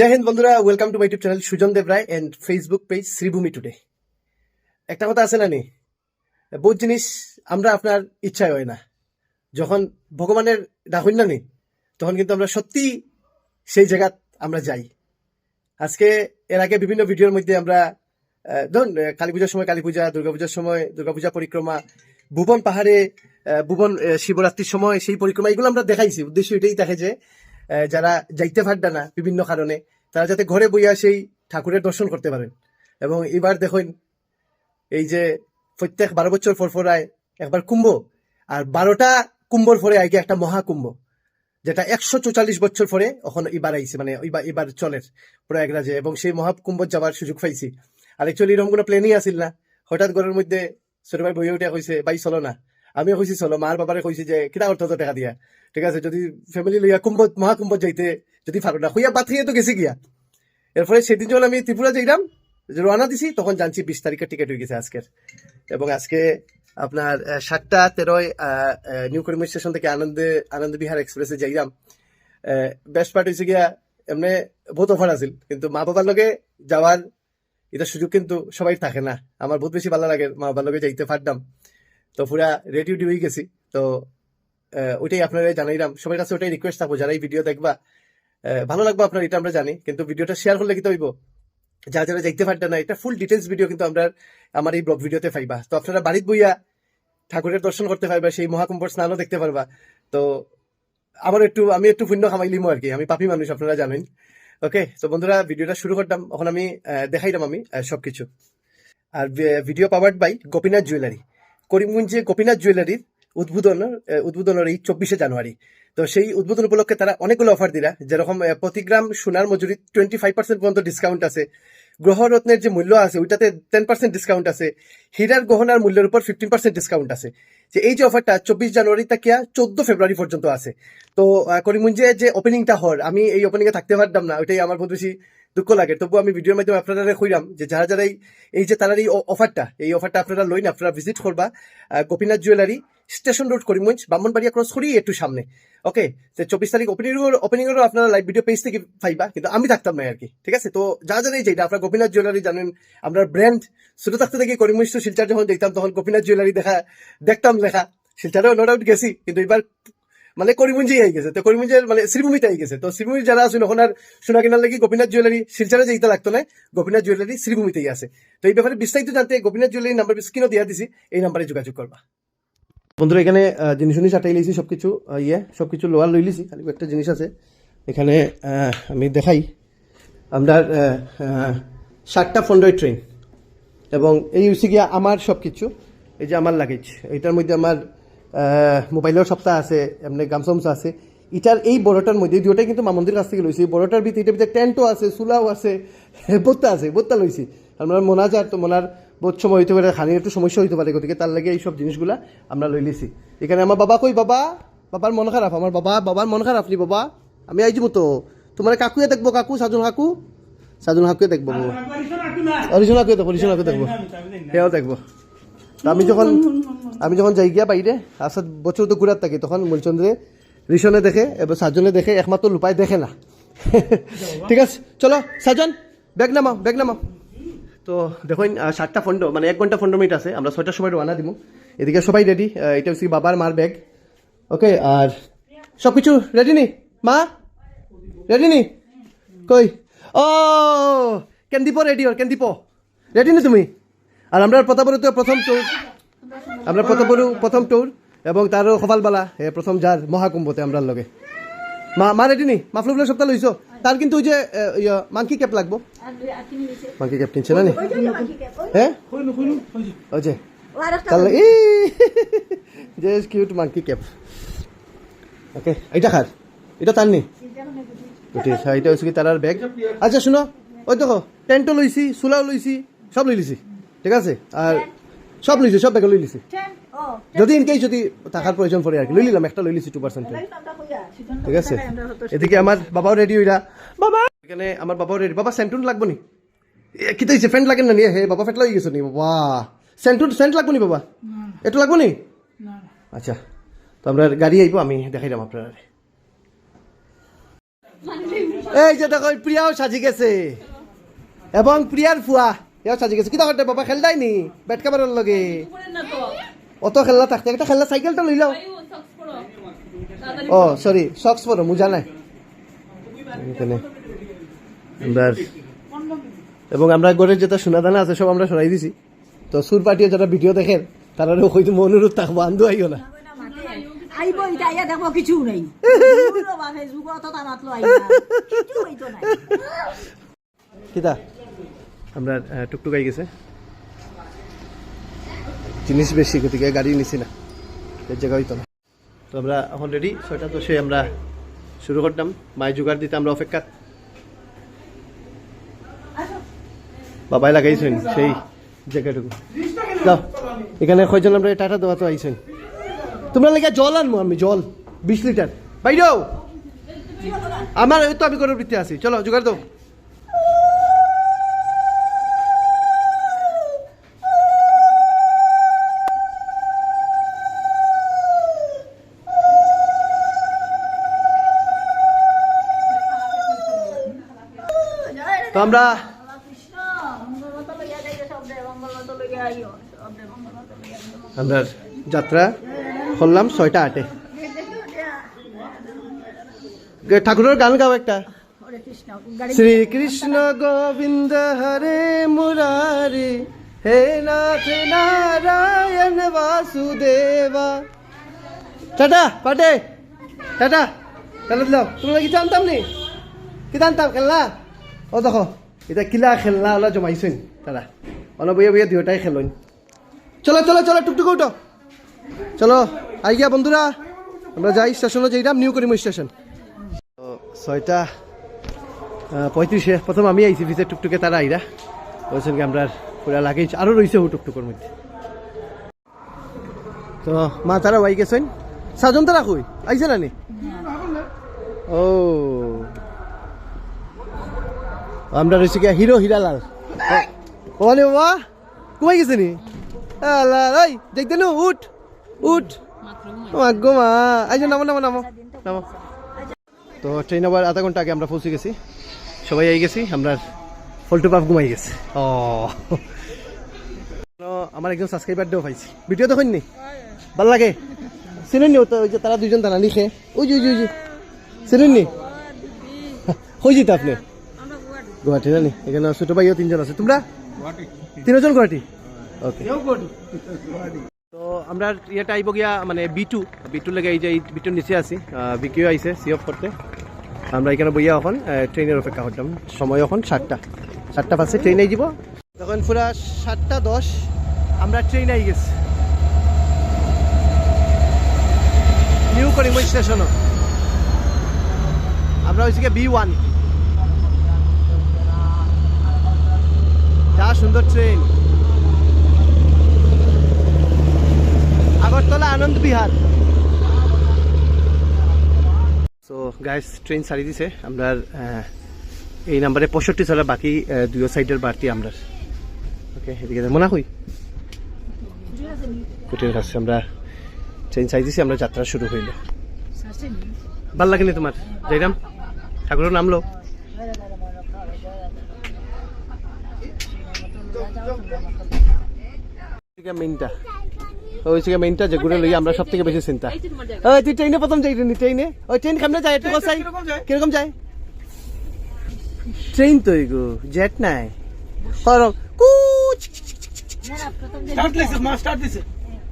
জয় হিন্দ বন্ধুরা welcome to my YouTube channel Sujan Deb Roy and Facebook page Shribhumi today একটা কথা আছে না নি? বহুত জিনিস আমরা আপনার ইচ্ছায় হয় না। যখন ভগবানের ডাকুন না নি, তখন কিন্তু আমরা সত্যি সেই জায়গাত আমরা যাই। আজকে এর আগে বিভিন্ন ভিডিওর মধ্যে আমরা ধরুন কালী পূজার সময় কালী পূজা দুর্গাপূজার সময় দুর্গাপূজা পরিক্রমা, ভুবন পাহাড়ে ভুবন শিবরাত্রির সময় সেই পরিক্রমা, এগুলো আমরা দেখাইছি। উদ্দেশ্য এটাই দেখে যে যারা যাইতে পারবে না বিভিন্ন কারণে, তারা যাতে ঘরে বইয়া সেই ঠাকুরের দর্শন করতে পারেন। এবং এবার দেখুন, এই যে প্রত্যেক বারো বছর পর পরায় একবার কুম্ভ, আর বারোটা কুম্ভর পরে আগে একটা মহাকুম্ভ, যেটা একশো চৌচল্লিশ বছর পরে এখন এবার আইছে মানে এবার চলের প্রয়াগরাজে। এবং সেই মহাকুম্ভ যাবার সুযোগ পাইছি। আর একচুয়ালি এরকম কোনো প্ল্যানই আসিল না। হঠাৎ ঘরের মধ্যে ছোট ভাই উঠে কইছে, ভাই চলো না। আমিও কইছি, চলো। মার বাবারে কইছি যে কিনা অর্থ টাকা দিয়া? ঠিক আছে, যদি ফ্যামিলি লইয়া কুম্ভ মহাকুম্ভ যাইতে যদি পারো না হইয়া বাদ তো গেছি গিয়া। এরপরে সেদিন যখন আমি ত্রিপুরা যাইলাম রওনা দিছি, তখন জানছি বিশ তারিখের টিকিট হয়ে গেছে আজকের। এবং আজকে আপনার সাতটা তেরোয় নিউ করিম স্টেশন থেকে আনন্দে, আনন্দ বিহার এক্সপ্রেসে যাইলাম। বেস্ট পার্ট হয়েছে গিয়া, এমনি বহুত অফার আছিল, কিন্তু মা বাবার লগে যাওয়ার এটা সুযোগ কিন্তু সবাই থাকে না। আমার বহুত বেশি ভালো লাগে, মা বাবার লগে যাইতে, পারতাম। তো পুরা রেডি হয়ে গেছি। তো ওইটাই আপনারা জানাইলাম সবার কাছে ওটাই রিকোয়েস্ট থাকব, যারা এই ভিডিও দেখবা ভালো লাগবে আপনার, এটা আমরা জানি, কিন্তু ভিডিওটা শেয়ার করলে কি হইব? যারা যারা দেখতে পারতেন না, এটা ফুল ডিটেলস ভিডিও কিন্তু আমরা আমার এই ব্লগ ভিডিওতে পাইবা। তো আপনারা বাড়িতে বইয়া ঠাকুরের দর্শন করতে পারবা, সেই মহাকুম্ভর স্নানও দেখতে পারবা। তো আমার একটু, আমি একটু পুণ্য খামাইলিমো আর কি, আমি পাপি মানুষ, আপনারা জানেন। ওকে তো বন্ধুরা ভিডিওটা শুরু করতাম, এখন আমি দেখাইলাম আমি সবকিছু। আর video powered by Gopinath jewellery করিমগঞ্জে Gopinath জুয়েলারির উদ্বোধনের আহ, উদ্বোধনের এই চব্বিশে জানুয়ারি। তো সেই উদ্বোধন উপলক্ষে তারা অনেকগুলো অফার দিলা। যেরকম আহ, প্রতি গ্রাম সোনার মজুরি টোয়েন্টি ফাইভ পার্সেন্ট পর্যন্ত ডিসকাউন্ট আছে। গ্রহরত্নের যে মূল্য আছে ওইটাতে টেন পার্সেন্ট ডিসকাউন্ট আছে। হীরার গহনার মূল্যের উপর ফিফটিন পার্সেন্ট ডিসকাউন্ট আছে। যে এই যে অফারটা চব্বিশ জানুয়ারি থেকে চোদ্দ ফেব্রুয়ারি পর্যন্ত আছে। তো করিমগঞ্জে যে ওপেনিংটা হর আমি এই ওপেনিংয়ে থাকতে পারতাম না ওইটাই আমার বহুত বেশি দুঃখ লাগে। তবু আমি ভিডিওর মাধ্যমে আপনারা কইলাম যে যারা যারা এই- যে তারা এই অফারটা এই অফারটা আপনারা লইন আপনারা ভিজিট করবা। Gopinath jewellery station road Karimganj Brahmanbaria cross করি, একটু সামনে। ওকে তো চব্বিশ তারিখ ওপেনিং ওপেনিং এরও আপনারা লাইভ ভিডিও পেজ থেকে পাইবা, কিন্তু আমি থাকতাম না আর কি ঠিক আছে? তো যারা এই যেটা, আপনারা গোপীনাথ জুয়েলারি জানেন, আমরা ব্র্যান্ড ছোট থাকতে থেকে করিমগঞ্জ তো শিলচার যখন দেখতাম, তখন গোপীনাথ জুয়েলারি দেখা, দেখতাম লেখা। শিলচারেও নো ডাউট গেছি, কিন্তু এবার মানে করিমগঞ্জেই আই গেছে। তো করিমগঞ্জের মানে শ্রীভূমিতে আই গেছে। তো শ্রীভূমির যারা আছে ওখানে আর সোনা কেনার লাগি গোপীনাথ জুয়েলারি শিলচারে যেতে লাগতো না, গোপীনাথ জুয়েলারি শ্রীভূমিতেই আছে। তো এই ব্যাপারে বিস্তারিত জানতে গোপীনাথ জুয়েলারি নাম্বার স্ক্রিনও দিয়া দিছি, এই নাম্বারে যোগাযোগ করবা। বন্ধুরা এখানে জিনিস উনিশ আটাই লিছি সব কিছু ইয়ে সব কিছু লোয়ার লই লিছি, খালি একটা জিনিস আছে। এখানে আমি দেখাই। আমরা সাতটা ফন্ডয় ট্রেন। এবং এই হচ্ছে গিয়া আমার সব কিছু এই যে আমার লাগেজ। এটার মধ্যে আমার মোবাইলের সপ্তাহ আছে, এমনি গামসামসা আছে। এটার এই বড়টার মধ্যে দুটাই কিন্তু মামন্দির কাছ থেকে লইছি। বড়টার ভিতরে, এটার ভিতরে টেন্টও আছে, চুলাও আছে, বোত্তা আছে, বোত্তা লইছি। আমরা মনা যার তো মনার বহুত সময় হইতে পারে খানির একটু সমস্যা হইতে পারে গতিকে তার লাগে এই সব জিনিসগুলা আমরা লই লিছি। এখানে আমার বাবা কই বাবা বাবার মন খারাপ আমার বাবা বাবার মন খারাপ নি বাবা আমি আইছি মতো তোমার কাকুয়ে দেখব কাকু সাজুন কাকু? সাজুন কাকুয়ে দেখব। বাবা অরিজিনাল করে দেখব। অরিজিনাল করে দেখব সেও দেখব। আমি যখন আমি যখন যাই গিয়া বাইরে আসাদ বছর তো ঘুরার থাকি তখন মূলচন্দ্রে ঋষণে দেখে এবার সাজনে দেখে একমাত্র লুপায় দেখে না। ঠিক আছে চলো সাজন ব্যাগ নামাও ব্যাগ নামাও। তো দেখুন সাতটা ফন্ড মানে এক ঘণ্টা পনেরো মিনিট আছে, আমরা ছয়টার সময় রওনা দিব। এদিকে সবাই রেডি এটা হচ্ছে বাবার মার ব্যাগ ওকে আর সব কিছু রেডি নি? মা? রেডি নি? কই? ও কেন্দিপ রেডি ওর কেন্দিপ রেডি নি তুমি? আর আমরা প্রতাপরু তো প্রথম ট্যুর আমরা প্রতাপরু প্রথম ট্যুর এবং তারও কপালবালা, এ প্রথম যার মহাকুম্ভতে আমরা লগে। মা মা রেডি নি? মাফলুগুলো সপ্তাহ লইছো তার কিন্তু ওই যে মাংকি ক্যাপ লাগবো। মাংকি ক্যাপ কিনছে না নি? হ্যাঁ ওই যে তাহলে এই যে কিউট মাংকি ক্যাপ ওকে এইটা খার এটা তার নি? ওটি এটা হচ্ছে কি তারার ব্যাগ আচ্ছা শুনো। ওই দেখো টেন্টও লইছি চুলাও লইছি সব লই লিছি। ঠিক আছে? আর সব লইছি সব ব্যাগে লই লিছি। যদি ইনকেস যদি টাকার প্রয়োজন পড়ে আর কি লই লিলাম একটা লই লিছি টু। পার্সেন্ট ঠিক আছে? এদিকে আমার বাবাও রেডি হইরা বাবা! এখানে আমার বাবাও রেডি বাবা সেন্টুন লাগবো নি? কি তো ফ্যান্ট লাগে না নিয়ে? হে বাবা ফ্যান্ট লাগি গেছো নি? বাবা সেন্টুন সেন্ট লাগবো নি বাবা? একটু লাগবো নি? আচ্ছা তো আমরা গাড়ি আইবো আমি দেখাইলাম আপনার। এই যে দেখো প্রিয়াও সাজি গেছে। এবং প্রিয়ার ফুয়া এও সাজি গেছে। কিতা করতে বাবা খেলতাই নি? ব্যাট কাবারের লগে। অত খেলনা থাকতে একটা খেলনা সাইকেলটা লই লও। ও সরি সক্স পরো মুজা নাই আমরা এবং আমরা গড়ের যেটা সোনাদানা আছে সব আমরা সরাই দিছি। তো সুর পার্টিও যারা ভিডিও দেখেন তারা হয়তো অনুরোধ থাকব আন্দু আইও না। আইব ইয়া কিছু নাই। কিতা? আমরা আহ, টুকটুক আই গেছে। জিনিস বেশি, গতিকে গাড়ি নিছি না। এর জায়গা হইতো না। তো আমরা এখন রেডি ছয়টা দশে আমরা শুরু করতাম। মায় জোগাড় দিতে আমরা অপেক্ষা। বাবাই লাগাইছেন সেই জায়গাটুকু। এখানে কয়জন আমরা টাটা দেওয়া তো আইছেন? তোমরা লেগে জল আনব আমি, জল, বিশ লিটার। বাইরেও আমার তো আমি কোনো বৃত্তি আছি। চলো, জোগাড় দাও। আইও আমরা যাত্রা করলাম ছয়টা আটে। ঠাকুরের গান গাও একটা। শ্রীকৃষ্ণ গোবিন্দ হরে মুরারি, হে নাথ নারায়ণ বাসুদেবা। টাটা, পাটে। টাটা। খেলা দিলাম। তোমরা কি জানতাম নি? কি জানতাম? খেলনা ও, দেখো এটা কিলা খেলনা ওলা জমাইছেন তারা অনেক বইয়া বইয়া দুটাই খেলুন চলো চলো চলো টুকটুক উঠো। চলো আই গিয়া বন্ধুরা, আমরা যাই স্টেশনে যাইলাম নিউ করিম স্টেশন ছয়টা পঁয়ত্রিশে প্রথম আমি আইছি ভিতরে টুকটুকে তারা আইরা বলছেন কি আমরা পুরা লাগাইছি আরও রয়েছে ও টুকটুকের মধ্যে। তো, মা তারা ওয়াই গেছেন সাজন তারা কই আইছে না নি ও আমরা রয়েছি গিয়া হিরো হিরালাল। ওখানে বাবা কমাই গেছে নি? আল্লাহ ওই দেখতে নো, উঠ উঠ। গো মা আইজো নামো নামো নামো নামো। তো ট্রেন আবার আধা ঘণ্টা আগে আমরা পৌঁছে গেছি। সবাই আই গেছি, আমরা ফল্টু পাপ ঘুমাই গেছে। ও। আমার একজন সাবস্ক্রাইবার দেও পাইছি। ভিডিও তো নি? ভালো লাগে। চিনেন তো, ওই যে তারা দুজন দাঁড়ানি লিখে ওই যে ওই যে চিনেন নি? হয়ে যেত আপনি? গুয়াহাটি না নি এখানে ছোট ভাইও তিনজন আছে। তোমরা? তিনজন গুয়াহাটি? ওকে তো আমরা ইয়েটা আইব গিয়া মানে বি টু বি টু লেগে এই যে বি টুর নিচে আছি বিকিও আইছে সি অফ করতে। আমরা এখানে বইয়া এখন ট্রেনের অপেক্ষা করতাম। সময় এখন সাতটা। সাতটা পাঁচে ট্রেন যাব তখন পুরা সাতটা দশ আমরা ট্রেন আই গেছি। নিউ করিম স্টেশনও। আমরা হয়েছি বি ওয়ান যা সুন্দর train Agartala Ananda Vihar. So guys train ছাড়ি দিছে। আমরা এই নাম্বারে পঁয়ষট্টি চলা বাকি দুয়ো সাইডের বাড়তি আমরা ওকে এদিকে মনে হই কাছে আমরা ট্রেন ছাড়ি দিছি আমরা যাত্রা শুরু হইল। ভালো লাগেনি তোমার? যাইরাম ঠাকুরের নামলো। মেইনটা ওই থেকে মেইনটা যে ঘুরে লই আমরা সব থেকে বেশি চিন্তা। ওই তুই ট্রেনে প্রথম যাই ট্রেনে ওই ট্রেন কেমনে যায়? একটু বসাই কীরকম যায়? ট্রেন তো এগো জেট নাই। করম কুচ স্টার্ট দিছে মা স্টার্ট দিছে।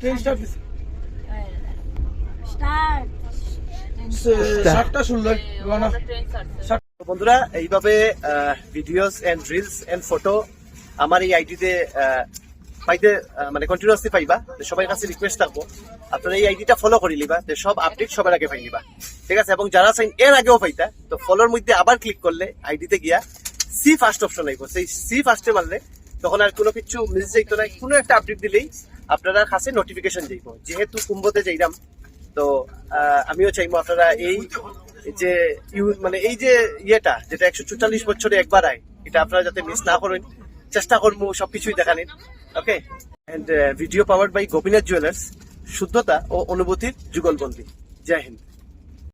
ট্রেন দিছে। বন্ধুরা এইভাবে videos and reels and photo আমার এই আইডিতে পাইতে মানে কন্টিনিউসলি পাইবা। সবার কাছে রিকোয়েস্ট থাকব, আপনারা এই আইডিটা ফলো করে লিবা তো সব আপডেট সবার আগে পাই নিবা। ঠিক আছে? এবং যারা চাইন এর আগেও পাইতা, তো ফলোর মধ্যে আবার ক্লিক করলে আইডিতে গিয়া সি ফার্স্ট অপশন আইব। সেই সি ফার্স্টে মারলে তখন আর কোনো কিছু মিস যাইতো না, কোনো একটা আপডেট দিলেই আপনারা কাছে নোটিফিকেশন যাইব। যেহেতু কুম্ভতে যাইরাম, তো আমিও চাইব আপনারা এই যে ইউ- মানে এই যে ইয়েটা, যেটা একশো চুয়াল্লিশ বছরে একবার আয়, এটা আপনারা যাতে মিস না করেন। চেষ্টা করব সবকিছুই দেখানিন okay and video power by Gopinath jewellers শুদ্ধতা ও অনুভূতির যুগলবন্দি। জয় হিন্দ।